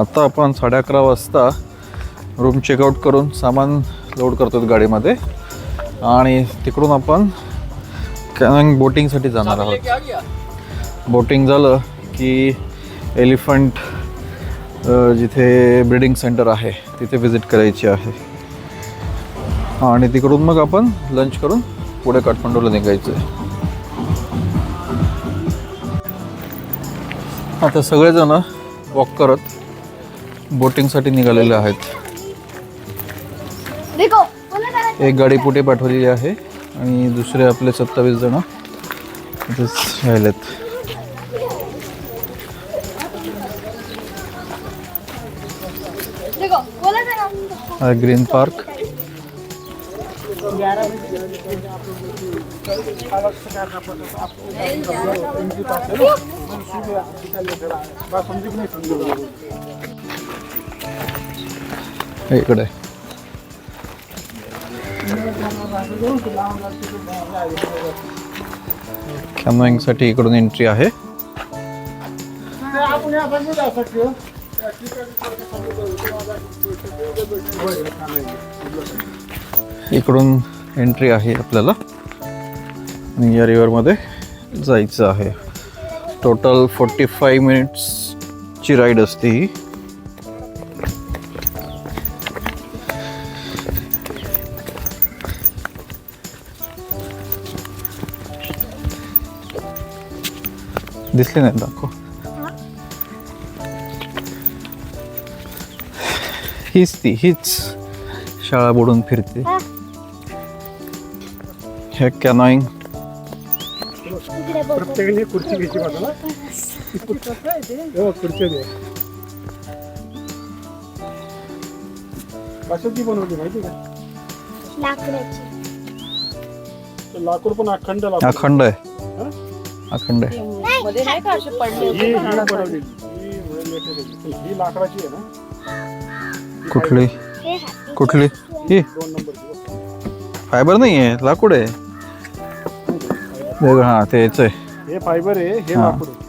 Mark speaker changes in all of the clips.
Speaker 1: आता आपण साडे अकरा वाजता रूम चेकआउट करून सामान लोड करतो गाडीमध्ये. आणि तिकडून आपण कॅनंग बोटिंगसाठी जाणार आहोत. बोटिंग झालं की एलिफंट जिथे ब्रिडिंग सेंटर आहे तिथे व्हिजिट करायची आहे. आणि तिकडून मग आपण लंच करून पुढे काठमांडूला निघायचं आहे आता सगळेजण वॉक करत बोटिंगसाठी निघालेले आहेत. एक गाडी पुढे पाठवलेली आहे आणि दुसरे आपले सत्तावीस जण राहिलेत
Speaker 2: देखो बोला जरा.
Speaker 1: ग्रीन पार्क इकडे. साठी इकडून एंट्री आहे. इकडून एंट्री आहे आपल्याला. आणि या रिव्हरमध्ये जायचं आहे. टोटल फोर्टी फाईव्ह मिनिट्सची राईड असते ही. दिसली नाही दाखव. हीच ती हीच शाळा बुडून फिरते.
Speaker 2: हा.
Speaker 1: हे कॅनॉईंग.
Speaker 3: प्रत्येकाने खुर्ची घ्यायची बाजूला हो. खुर्ची दे. कशाची बनवली माहिती का? लाकूड पण अखंड लाकूड.
Speaker 1: अखंड आहे.
Speaker 3: हा?
Speaker 1: अखंड आहे.
Speaker 4: मध्ये नाही का असे पडले होते?
Speaker 3: ही
Speaker 4: झाडाखाली?
Speaker 3: लाकडाची आहे ना?
Speaker 1: कुठली?
Speaker 2: हे.
Speaker 1: कुठली? ही? फायबर नाही आहे लाकूड आहे. वेगळं हां ते याच आहे.
Speaker 3: हे फायबर आहे हे
Speaker 1: हा.
Speaker 3: लाकूड आहे.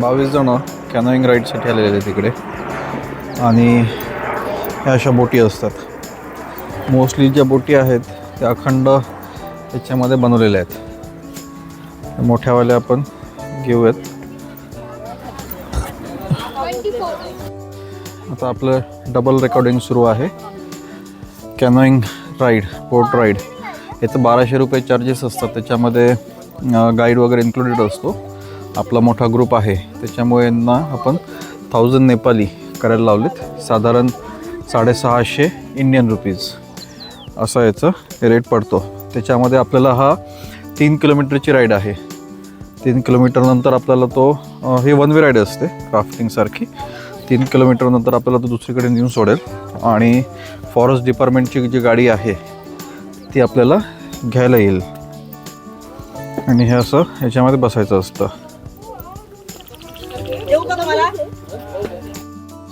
Speaker 1: बावीस जण कॅनोईंग राईडसाठी आलेले आहेत तिकडे आणि ह्या अशा बोटी असतात. मोस्टली ज्या बोटी आहेत त्या अखंड याच्यामध्ये बनवलेल्या आहेत. मोठ्यावाल्या आपण घेऊयात. आता आपलं डबल रेकॉर्डिंग सुरू आहे. कॅनोईंग राईड बोट राईड याचं बाराशे रुपये चार्जेस असतात. त्याच्यामध्ये गाईड वगैरे इन्क्लुडेड असतो. आपला मोठा ग्रुप आहे. त्याच्यामुळे यांना आपण थाउजंड नेपाली करायला लावलेत. साधारण साडेसहाशे इंडियन रुपीज असं याचं रेट पडतो. त्याच्यामध्ये आपल्याला हा तीन किलोमीटरची राईड आहे. तीन किलोमीटरनंतर आपल्याला तो ही वन वे राईड असते क्राफ्टिंगसारखी तीन किलोमीटरनंतर आपल्याला तो दुसरीकडे नेऊन सोडेल. आणि फॉरेस्ट डिपार्टमेंटची जी गाडी आहे ती आपल्याला घ्यायला येईल. आणि हे असं ह्याच्यामध्ये बसायचं असतं.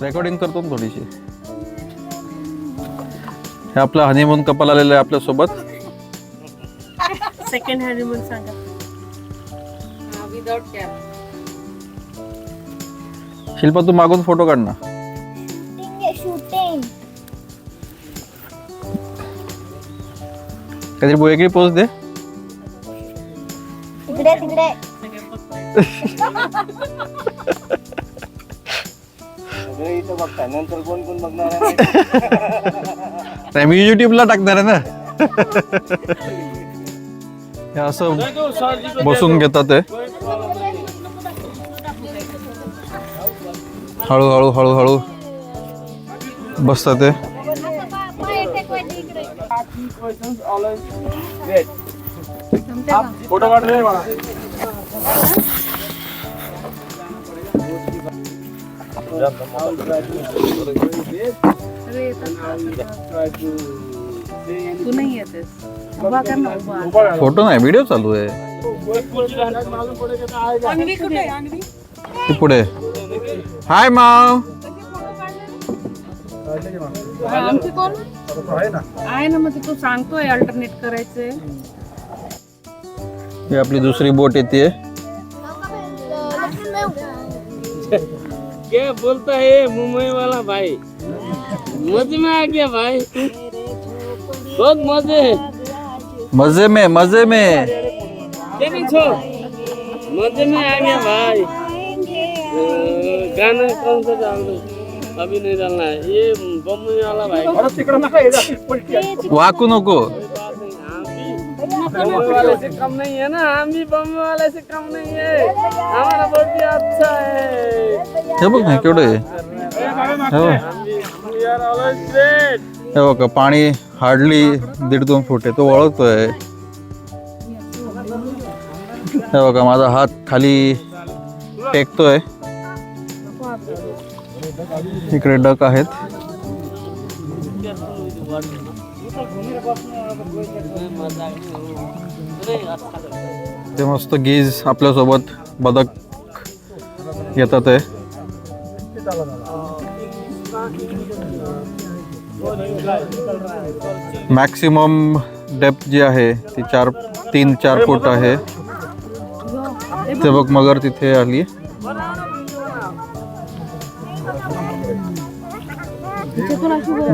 Speaker 1: रेकॉर्डिंग करतो थोडीशी. हे आपलं हनीमून कपल आलेलं आहे आपल्यासोबत.
Speaker 4: सेकंड हँड म्हणून सांगा विदाउट कॅप
Speaker 1: शिल्पा तू मागून फोटो काढ ना.
Speaker 2: शूटिंग
Speaker 1: काहीतरी वेगळी पोच दे.
Speaker 2: तिकडे तिकडे.
Speaker 5: सगळे इथं बघता नंतर कोण कोण बघणार आहे?
Speaker 1: नाही मी युट्यूबला टाकणार आहे ना. हे असं बसून घेतात ते. हळूहळू हळूहळू बसतात ते.
Speaker 3: फोटो काढ रे मला
Speaker 4: तू नाही येतेस. उभा कर ना उभा.
Speaker 1: फोटो नाही व्हिडिओ चालू आहे.
Speaker 4: आणवी कुठे आहे? आणवी
Speaker 1: ती पुढे. हाय माव.
Speaker 4: आमची कोण?
Speaker 3: आहे ना
Speaker 4: मग ते तू सांगतोय अल्टरनेट करायचंय
Speaker 1: ही आपली दुसरी बोट येते.
Speaker 6: क्या बोलता है मुंबई वाला भाई? मजे में आ गया भाई। बहुत मजे।
Speaker 1: मजे में मजे में।
Speaker 6: क्या नहीं छो। मजे में आ गया भाई। गाना कौन सा डाल अभी नहीं डालना है। ये बम्बई वाला भाई.
Speaker 1: वाकू नको
Speaker 6: बम वाले से कम नहीं है ना. हम भी बम वाले से कम नहीं है हमारा बहुत भी अच्छा है
Speaker 1: हे बघ ना केवढं आहे. हे बघ.
Speaker 6: हम भी
Speaker 1: पाणी हार्डली दीड दोन फूट आहे. तो वळतोय. हे बघा माझा हात खाली टेकतोय. इकडे डक आहेत. ते मस्त गीज आपल्यासोबत बदक येतात आहे मॅक्सिमम डेप्थ जी आहे ती चार तीन चार फूट आहे. ते बघ मगर तिथे आली.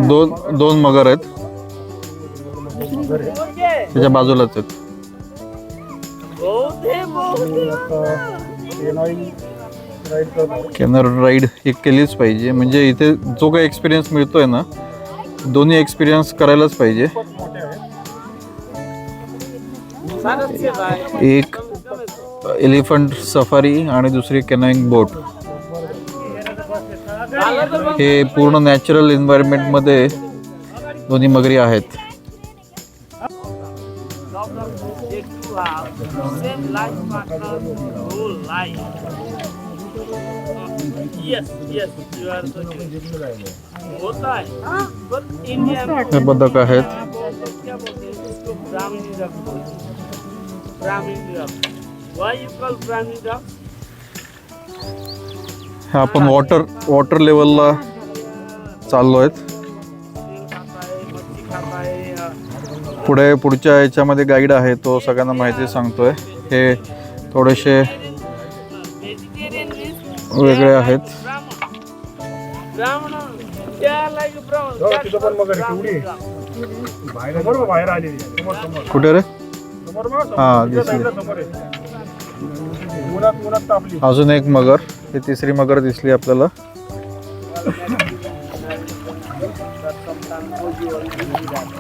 Speaker 1: दोन दोन मगर आहेत. त्याच्या बाजूलाच आहेत. कॅनर राईड एक केलीच पाहिजे. म्हणजे इथे जो काही एक्सपिरियन्स मिळतोय ना दोन्ही एक्सपिरियन्स करायलाच पाहिजे. एक एलिफंट सफारी आणि दुसरी कॅनोईंग बोट हे पूर्ण नॅचरल एन्व्हायरमेंटमध्ये दोन्ही मगरी आहेत.
Speaker 6: Same life partner whole life. Yes, yes, you are the होता है but India में
Speaker 1: हे बदक आहेत.
Speaker 6: क्या बोलते? हैं इसको ब्राह्मणी डक बोलते. हैं Brahminy duck why you call Brahminy duck
Speaker 1: हे आपण वॉटर वॉटर लेवलला चाललो आहेत. पुढे पुढच्या याच्यामध्ये गाईड आहे तो सगळ्यांना माहिती सांगतोय. हे थोडेसे वेगळे आहेत. कुठे रे? हा दिसली. अजून एक मगर. ही तिसरी मगर दिसली आपल्याला.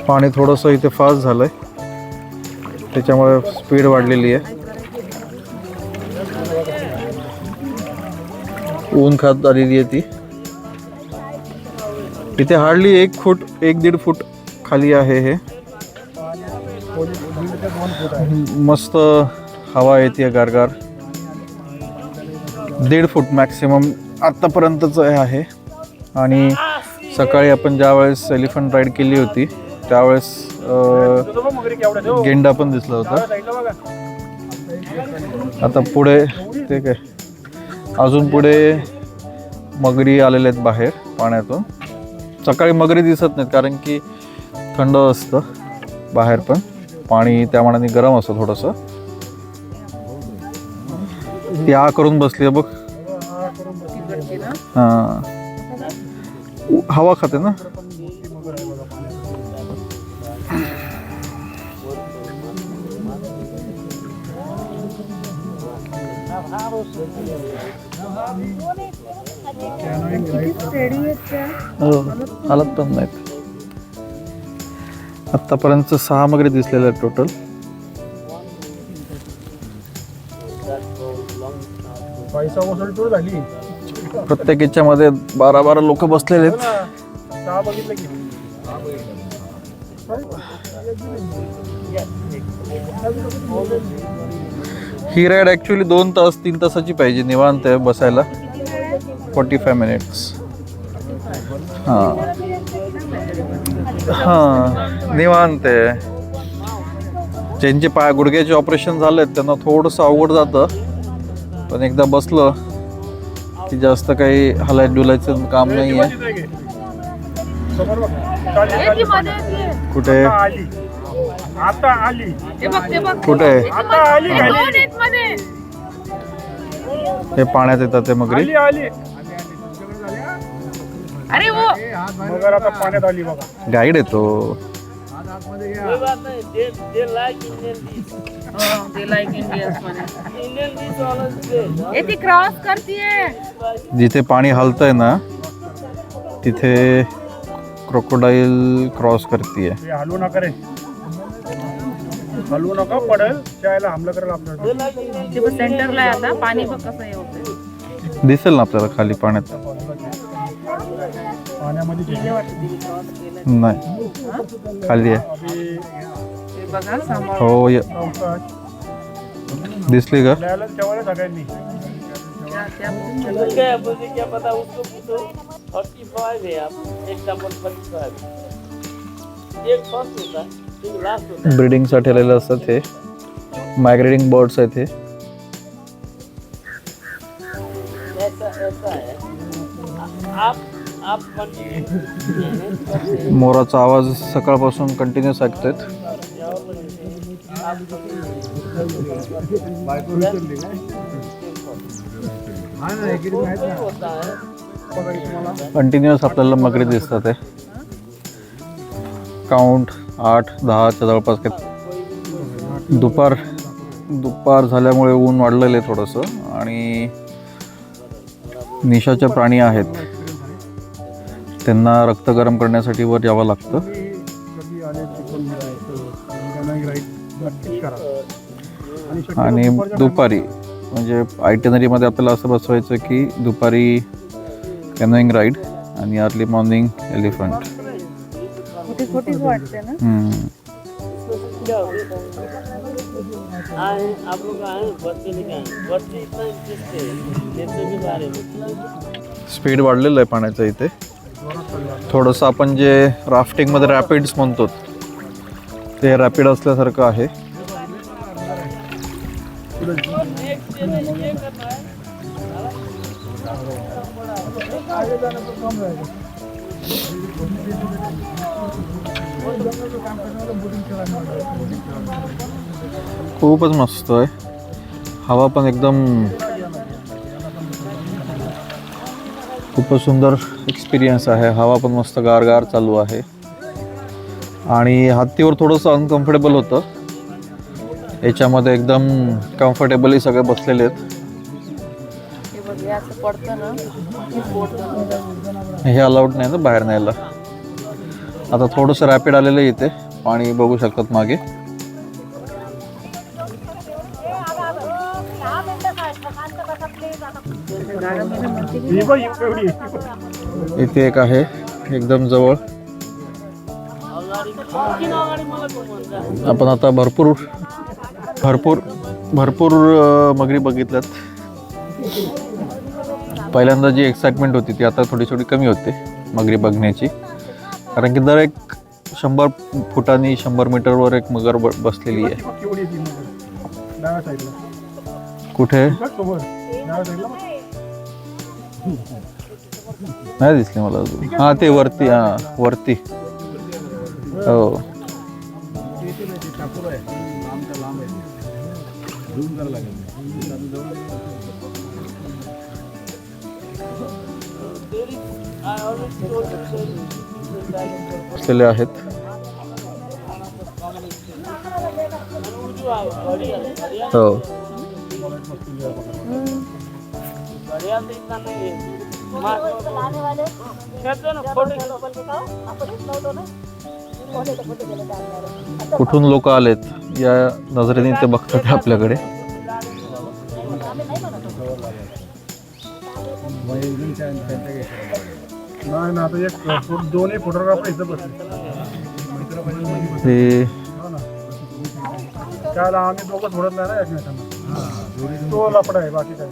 Speaker 1: पाणी थोडंसं इथे फास्ट झालंय. त्याच्यामुळे स्पीड वाढलेली आहे. ऊन खात आलेली आहे ती. इथे हार्डली एक फूट एक दीड फूट खाली आहे हे. मस्त हवा येते गारगार. दीड फूट मॅक्सिमम आत्तापर्यंतच आहे. आणि सकाळी आपण ज्या वेळेस एलिफंट राईड केली होती त्यावेळेस गेंडा पण दिसला होता. आता पुढे ते काय? अजून पुढे मगरी आलेल्या आहेत बाहेर पाण्यातून. सकाळी मगरी दिसत नाहीत कारण की थंड असतं बाहेर पण. पाणी त्या मानाने गरम असतं थोडंसं. ती आ करून बसली आहे बघ. हां. उ- हवा खाते ना? हो हालत पण नाहीत आत्तापर्यंत सहा मगरी दिसलेल्या आहेत टोटल प्रत्येक याच्यामध्ये बारा बारा लोक बसलेले आहेत.
Speaker 3: की.
Speaker 1: ही राईड ॲक्च्युली दोन तास तीन तासाची पाहिजे निवांत आहे बसायला. फोर्टी फाय मिनिट्स हां. हां निवांत आहे. ज्यांचे पाय गुडघ्याचे ऑपरेशन झालेत त्यांना थोडंसं अवघड जातं. पण एकदा बसलं की जास्त काही हलाय डुलायचं काम नाही आहे? कुठे?
Speaker 3: आली. आता आली.
Speaker 4: ते बघ ते बघ.
Speaker 1: कुठे आहे?
Speaker 3: आता आली
Speaker 4: दोन
Speaker 3: खाली
Speaker 4: आहेत मध्ये.
Speaker 1: हे पाण्यात येतात ते मगरी?
Speaker 3: आली आली.
Speaker 4: अरे वो.
Speaker 3: मगर आता पाण्यात आली बघा.
Speaker 1: गाईड येतो
Speaker 6: दे लाइक
Speaker 4: मध्ये. ए ती क्रॉस करतीये.
Speaker 1: जिथे पाणी हलतंय ना तिथे क्रोकोडाईल क्रॉस करतीये.
Speaker 3: हे नका रे. हलवू नका पडेल चायला हमला करेल आपल्याला
Speaker 4: ते बघ सेंटरला आहे आता पाणी बघ कसं हे
Speaker 1: दिसेल ना आपल्याला खाली पाण्यात?
Speaker 3: पाण्यामध्ये
Speaker 4: गेले
Speaker 1: नाही. खाली आहे.
Speaker 3: अभि
Speaker 4: ते बघा सांभाळ
Speaker 1: हो य-
Speaker 3: चौकात
Speaker 1: दिसली का?
Speaker 3: आपल्याला ठेवायला सगळ्यांनी.
Speaker 4: त्या- त्या-
Speaker 6: क्या मुझे क्या पता उसको पूछो फोर्टी फाइव है आप एक नंबर फोर्टी फाइव एक फर्स्ट होता है एक लास्ट होता.
Speaker 1: ब्रीडिंगसाठी आलेले असतात हे मायग्रेटिंग बर्ड्स आहेत हे. मोराचा आवाज सकाळपासून कंटिन्यूस ऐकतोय. कंटिन्युअस आपल्याला मगरी दिसतात आहे काउंट आठ दहाच्या जवळपास काही दुपार दुपार झाल्यामुळे ऊन वाढलेलं आहे थोडंसं आणि निशाचे प्राणी आहेत. त्यांना रक्त गरम करण्यासाठी वर यावं लागतं.
Speaker 3: आणि
Speaker 1: दुपारी म्हणजे आयटेनरीमध्ये आपल्याला असं बसवायचं की दुपारी कॅनोईंग राईड आणि अर्ली मॉर्निंग एलिफंट
Speaker 4: वाटते ना.
Speaker 6: हो आए आप लोग आए बच्चे लेके आए बच्चे इतना इंटरेस्ट है नेचर के बारे में
Speaker 1: स्पीड वाढलेलं आहे पाण्याचं इथे. थोडंसं आपण जे राफ्टिंगमध्ये रॅपिड्स म्हणतो ते रॅपिड असल्यासारखं आहे. खूपच मस्त आहे. हवा पण एकदम खूपच सुंदर एक्सपिरियन्स आहे. हवा पण मस्त गारगार चालू आहे. आणि हत्तीवर थोडंसं अनकम्फर्टेबल होतं. याच्यामध्ये एकदम कम्फर्टेबली सगळे बसलेले आहेत.
Speaker 4: हे
Speaker 1: अलाउड नाही ना बाहेर न्यायला. आता थोडंसं रॅपिड आलेलं आहे इथे. पाणी बघू शकतात मागे.
Speaker 3: बघ,
Speaker 1: इथे एक आहे एकदम जवळ. आपण आता भरपूर भरपूर भरपूर मगरी बघितल्यात. पहिल्यांदा जी एक्साइटमेंट होती ती आता थोडी थोडी कमी होते मगरी बघण्याची. कारण की दर एक शंभर फुटांनी शंभर मीटरवर एक मगर ब- बसलेली आहे. कुठे. नाही दिसली मला अजून. हा ते वरती हा वरती. हो. असलेले आहेत. हो. कुठून लोक आलेत या नजरेने ते बघतात आपल्याकडे.
Speaker 3: नाही ना आता एक दोन्ही फोटोग्राफर इथं बसले. आम्ही दोघं सोडत नाही ना एकमेकांना. तो लपडा आहे बाकी काय.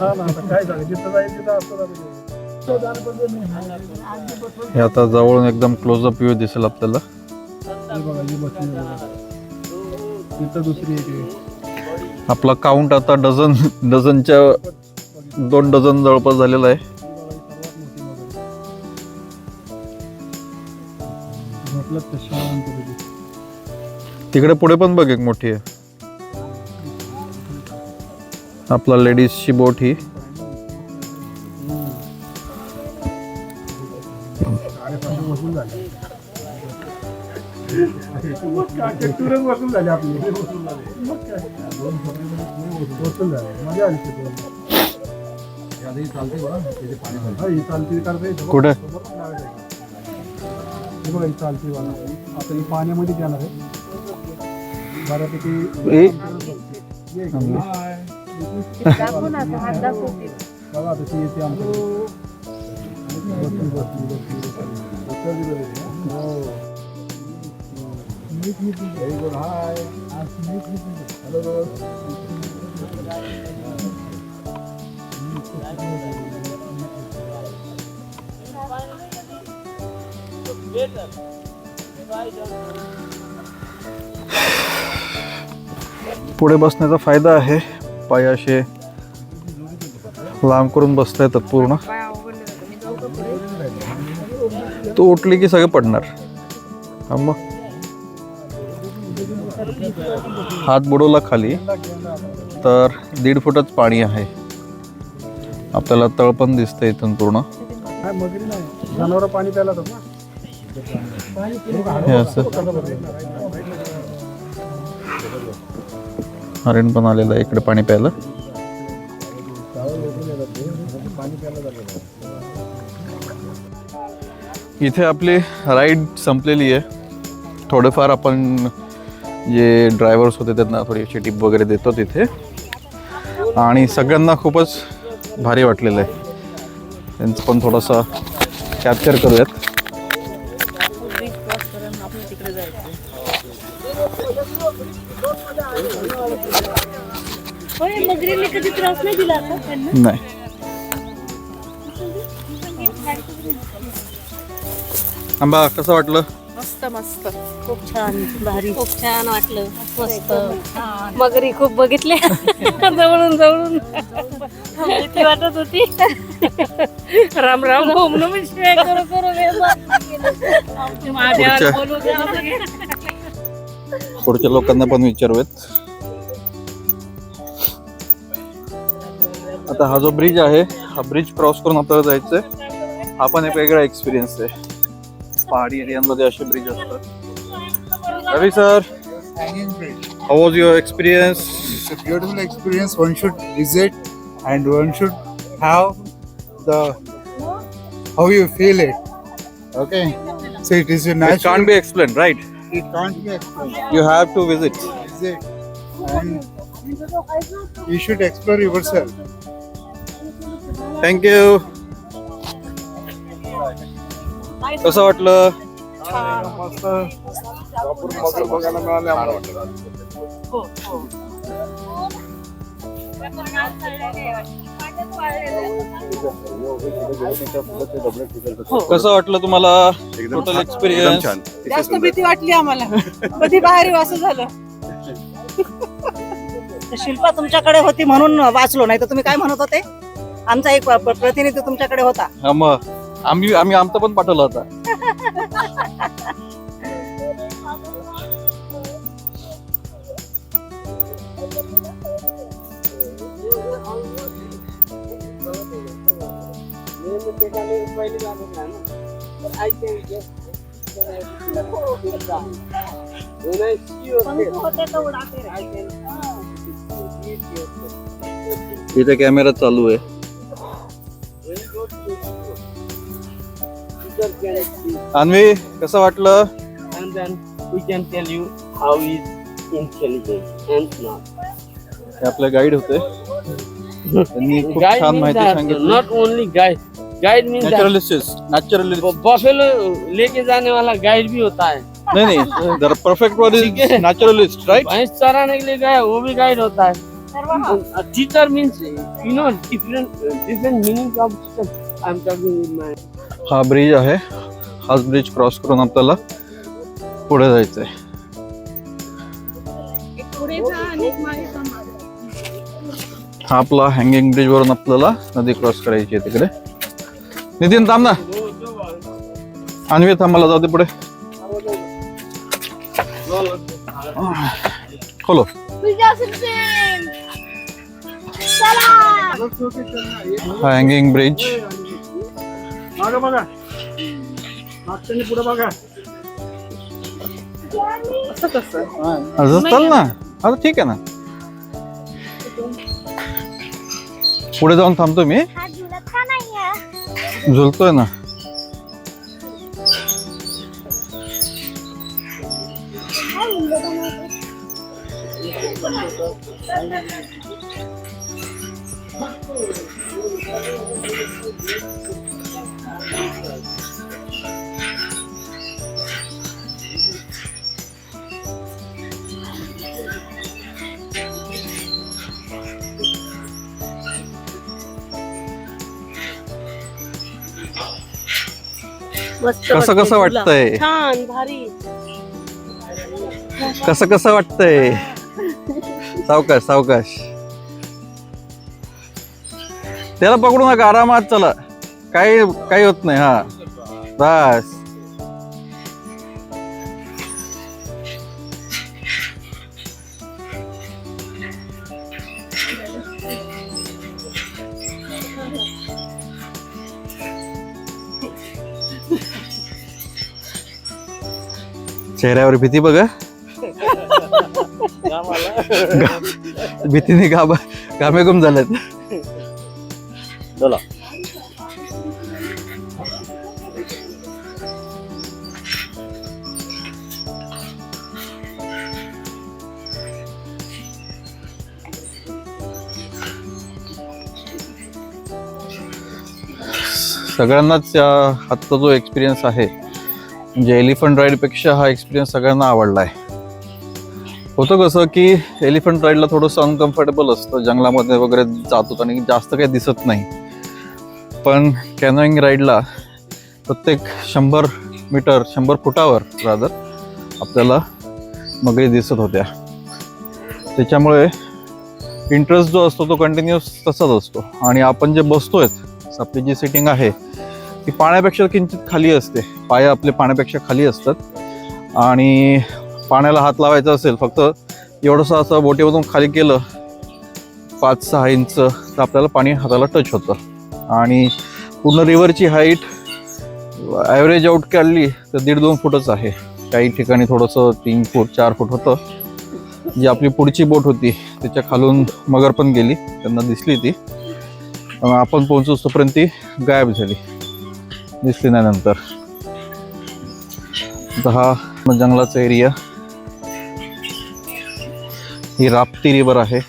Speaker 3: हा ना आता काय झालं? जिथं जाईल तिथं असतं झालं.
Speaker 1: हे आता जवळून एकदम क्लोजअप व्ह्यू दिसेल आपल्याला. आपला काउंट आता डझन डझनच्या दोन डझन जवळपास झालेला आहे. तिकडे पुढे पण बघ एक मोठी आहे. आपला लेडीजची बोट ही.
Speaker 3: झाली आपली.
Speaker 1: कुठे
Speaker 3: लावायचं आहे. हे बघा ही चालती वाला आता ही पाण्यामध्ये जाणार आहे बऱ्यापैकी
Speaker 1: ए
Speaker 3: ये इकडे.
Speaker 4: दाखव ना आता, हात दाखव की.
Speaker 3: बघा आता ती येते आमच्याकडे बसली बसली बसली बसली हो Very good. Hi. Hello.
Speaker 1: पुढे बसण्याचा फायदा आहे. पाय असे लांब करून बसता येतात पूर्ण.
Speaker 4: तू
Speaker 1: तो उठली की सगळे पडणार. हा मग. हात बुडवला खाली तर दीड फुटच पाणी आहे. आपल्याला तळ पण दिसतं इथून पूर्ण.
Speaker 3: जनावर पाणी प्यायला
Speaker 1: हे असं. हरिण पण आलेलं इकडे पाणी प्यायला. इथे आपली राईड संपलेली आहे. थोडेफार आपण जे ड्रायव्हर्स होते त्यांना थोडीशी टिप वगैरे देतो तिथे. आणि सगळ्यांना खूपच भारी वाटलेलं आहे. त्यांचं पण थोडंसं कॅप्चर करूयात.
Speaker 4: मगरीने कधी त्रास दिला का त्यांना?
Speaker 1: नाही. आंबा कसं वाटलं?
Speaker 4: मस्त मस्त.
Speaker 7: खूप छान भारी. खूप छान वाटलं. मस्त. मगरी खूप बघितले जवळून जवळून. भीती वाटत होती. राम राम करू करू बोलू द्या.
Speaker 1: पुढच्या लोकांना पण विचारूयात. आता हा जो ब्रिज आहे हा ब्रिज क्रॉस करून आपल्याला जायचंय. हा पण एक वेगळा एक्सपिरियन्स आहे. पहाडी एरियांमध्ये असे ब्रिज असतात Ravi sir how was your experience
Speaker 8: It's a beautiful experience. One should visit and one should have the how you feel it. Okay. So it is a
Speaker 1: it
Speaker 8: natural.
Speaker 1: Can't be explain right
Speaker 8: it can't be explained.
Speaker 1: You have to visit
Speaker 8: Visit and you should explore yourself.
Speaker 1: Thank you कसं वाटलं? कसं वाटलं तुम्हाला? Total experience
Speaker 9: जास्त भीती वाटली आम्हाला. कधी बाहेर येऊ असं झालं.
Speaker 10: शिल्पा तुमच्याकडे होती म्हणून वाचलो नाही तर तुम्ही काय म्हणत होते? आमचा एक प- प्रतिनिधी तुमच्याकडे होता.
Speaker 1: हा मग. आम्ही आम्ही आमचा पण पाठवलं होतं. इथे कॅमेरा चालू आहे. अन्वी कसं वाटलं?
Speaker 6: and then we can tell you how is intelligent and not.
Speaker 1: हे आपले गाईड होते. त्यांनी खूप
Speaker 6: Guide
Speaker 1: छान
Speaker 6: means
Speaker 1: माहिती
Speaker 6: that,
Speaker 1: सांगितली.
Speaker 6: not only guide. Guide means that
Speaker 1: naturalist naturalist
Speaker 6: buffalo लेके जाने वाला गाइड भी होता है.
Speaker 1: नाही नाही जर परफेक्ट वर
Speaker 6: ठीक है.
Speaker 1: नॅचरलिस्ट राईट
Speaker 6: भैंस चराने के लिए गया वो भी गाइड होता है. Teacher means you know different different meaning of my
Speaker 1: हा ब्रिज आहे. हाच ब्रिज क्रॉस करून आपल्याला पुढे जायचंय. हा आपला हँगिंग ब्रिज वरून आपल्याला नदी क्रॉस करायची आहे तिकडे. नितीन थांब ना. अन्वी थांब मला जाऊ दे पुढे. खोलो. हा हँगिंग ब्रिज
Speaker 3: मागं बघा मागच्यानी पुढे बघा
Speaker 4: असं कसं
Speaker 1: असं चाल ना आता ठीक आहे ना पुढे जाऊन थांबतो मी
Speaker 2: हा झुलत का नाहीये
Speaker 1: झुलतोय ना कसं कसं
Speaker 7: वाटतंय? छान भारी.
Speaker 1: कसं कसं वाटतंय? सावकाश सावकाश. त्याला पकडू नका आरामात चला. काही काही होत नाही हा. बस. चेहऱ्यावर भीती बघा भीतीने गाबा घामेगुम झाल्यात
Speaker 5: चला
Speaker 1: सगळ्यांनाच आत्ता जो एक्सपिरियन्स आहे म्हणजे एलिफंट राईडपेक्षा हा एक्सपिरियन्स सगळ्यांना आवडला आहे होतं कसं की एलिफंट राईडला थोडंसं अनकम्फर्टेबल असतं जंगलामध्ये वगैरे जातो आणि जास्त काही दिसत नाही. पण कॅनोईंग राईडला प्रत्येक शंभर मीटर शंभर फुटावर रादर आपल्याला मगरी दिसत होत्या. त्याच्यामुळे इंटरेस्ट जो असतो तो कंटिन्युअस तसाच असतो. आणि आपण जे बसतोय आपली जी सिटिंग आहे ती पाण्यापेक्षा किंचित खाली असते. पाय आपले पाण्यापेक्षा खाली असतात. आणि पाण्याला हात लावायचा असेल फक्त एवढंसं असं बोटीमधून खाली केलं पाच सहा इंच तर आपल्याला पाणी हाताला टच होतं. आणि पूर्ण रिव्हरची हाईट ॲव्हरेज आउट काढली तर दीड दोन फूटच आहे. काही ठिकाणी थोडंसं तीन फूट चार फूट होतं. जी आपली पुढची बोट होती त्याच्या खालून मगर पण गेली त्यांना दिसली ती. आपण पोहोचू तोपर्यंत ती गायब झाली. दिसली नाही नंतर. हा जंगलाचा एरिया ही राप्ती रिवर आहे.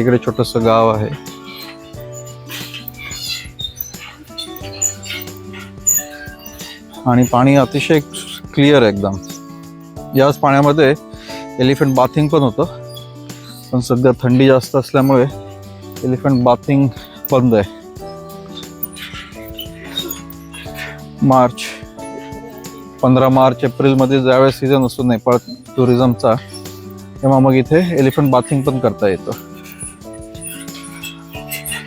Speaker 1: इकडे छोटस गाव आहे. आणि पाणी अतिशय क्लिअर आहे एकदम. याच पाण्यामध्ये एलिफंट बाथिंग पण होतं. पण सध्या थंडी जास्त असल्यामुळे एलिफंट बाथिंग बंद आहे. मार्च पंधरा मार्च एप्रिलमध्ये ज्यावेळेस सीझन असतो नेपाळ टुरिझमचा तेव्हा मग इथे एलिफंट बाथिंग पण करता येतं.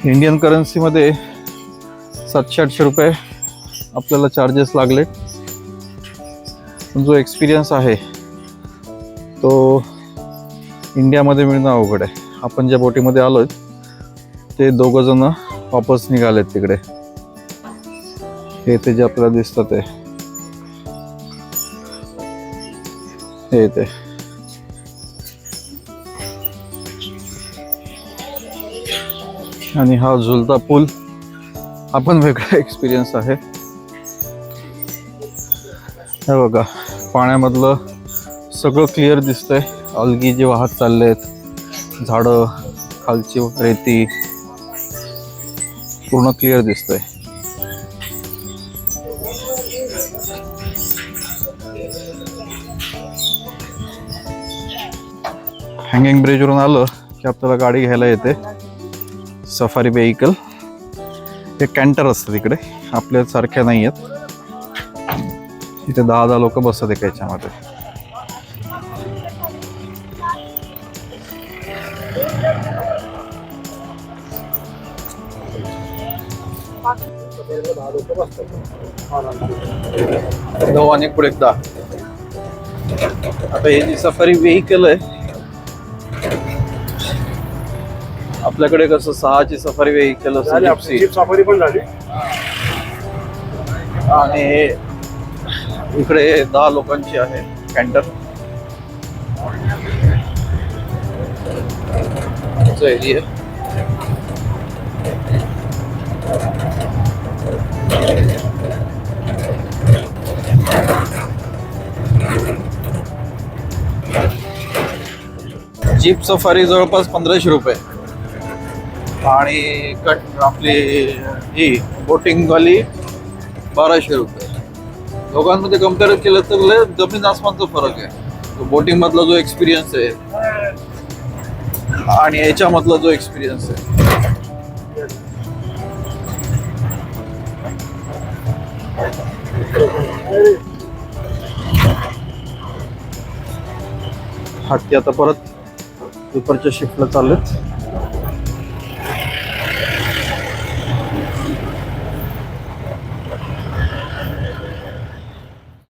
Speaker 1: इंडियन करन्सीमध्ये सातशे आठशे रुपये आपल्याला चार्जेस लागले. जो एक्सपिरियन्स आहे तो इंडियामध्ये मिळणं अवघड आहे. आपण ज्या बोटीमध्ये आलोय ते दोघं जण वापस निघालेत तिकडे. हे ते जे आपल्याला दिसतं ते. हे ते आणि हा झुलता पूल हा पण वेगळा एक्सपिरियन्स आहे. हे बघा पाण्यामधलं सगळं क्लिअर दिसतंय. अलगी जे वाहत चालले आहेत झाडं खालची रेती पूर्ण क्लिअर दिसतंय. हँगिंग ब्रिजवरून आलं की आपल्याला गाडी घ्यायला येते. सफारी व्हेकल हे कॅन्टर असतं तिकडे. आपल्या सारख्या नाही आहेत इथे दहा दहा लोक बसतात एका याच्यामध्ये.
Speaker 3: लोक बसतात.
Speaker 1: नऊ पुढे एकदा. आता हे जी सफारी व्हेकल आहे आपल्याकडे कसं सहाची सफारी व्हेकल
Speaker 3: सफारी पण झाली.
Speaker 1: आणि इकडे दहा लोकांची आहे कॅन्टर एरिया जीप सफारी जवळपास पंधराशे रुपये. आणि कट आपली ही बोटिंगवाली बाराशे रुपये. दोघांमध्ये कंपेअर केलं तर लय जमीन आसमानचा फरक आहे. बोटिंग मधला जो एक्सपिरियन्स आहे आणि याच्यामधला जो एक्सपिरियन्स आहे. हत्ती आता परत दुपारच्या शिफ्टला चाललेत.